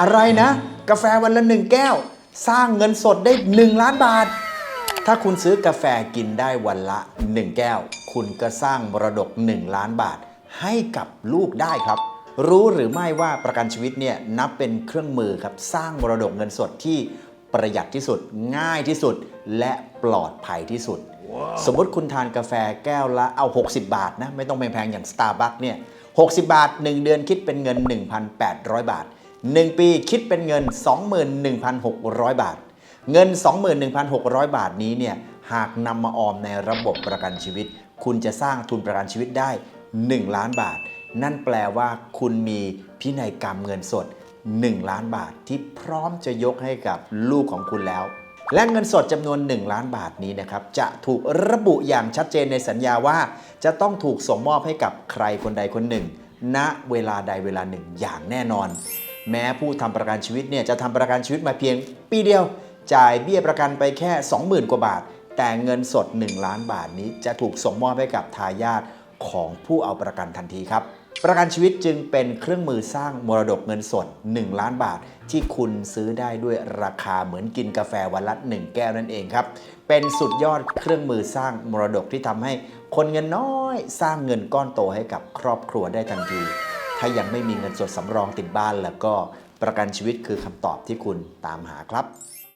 อะไรนะ กาแฟวันละหนึ่งแก้ว สร้างเงินสดได้ 1 ล้านบาท ถ้าคุณซื้อกาแฟกินได้วันละ 1 แก้ว คุณก็สร้างมรดก 1 ล้านบาท ให้กับลูกได้ครับ รู้หรือไม่ว่าประกันชีวิตเนี่ยนับเป็นเครื่องมือครับสร้างมรดกเงินสดที่ประหยัดที่สุดง่ายที่สุด และปลอดภัยที่สุดสมมติคุณทานกาแฟแก้วละเอา 60 บาทนะ ไม่ต้องแพงๆอย่าง Starbucks เนี่ย 60 บาท 1 เดือนคิดเป็นเงิน 1,800 บาท 1 ปีคิดเป็นเงิน 21,600 บาท เงิน 21,600 บาทนี้เนี่ยหากนำมาออมในระบบประกันชีวิต คุณจะสร้างทุนประกันชีวิตได้ 1 ล้านบาท นั่นแปลว่าคุณมีพินัยกรรมเงินสด 1 ล้านบาทที่พร้อมจะยกให้กับลูกของคุณแล้วและเงินสดจำนวน 1 ล้านบาทนี้นะครับจะถูกระบุอย่างชัดเจนในสัญญาว่า จะต้องถูกส่งมอบให้กับใครคนใดคนหนึ่ง ณเวลาใดเวลาหนึ่งอย่างแน่นอน แม้ผู้ทำประกันชีวิตเนี่ยจะทำประกันชีวิตมาเพียงปีเดียว จ่ายเบี้ยประกันไปแค่ 20,000 กว่าบาท แต่เงินสด 1 ล้านบาทนี้จะถูกส่งมอบให้กับทายาทของผู้เอาประกันทันทีครับ ประกันชีวิตจึงเป็นเครื่องมือสร้างมรดกเงินสด 1 ล้านบาท ที่คุณซื้อได้ด้วยราคาเหมือนกินกาแฟวันละ 1 แก้วนั่นเองครับ เป็นสุดยอดเครื่องมือสร้างมรดกที่ทำให้คนเงินน้อย สร้างเงินก้อนโตให้กับครอบครัวได้ทันที ถ้ายังไม่มีเงินสดสำรองติดบ้านแล้วก็ประกันชีวิตคือคำตอบที่คุณตามหาครับ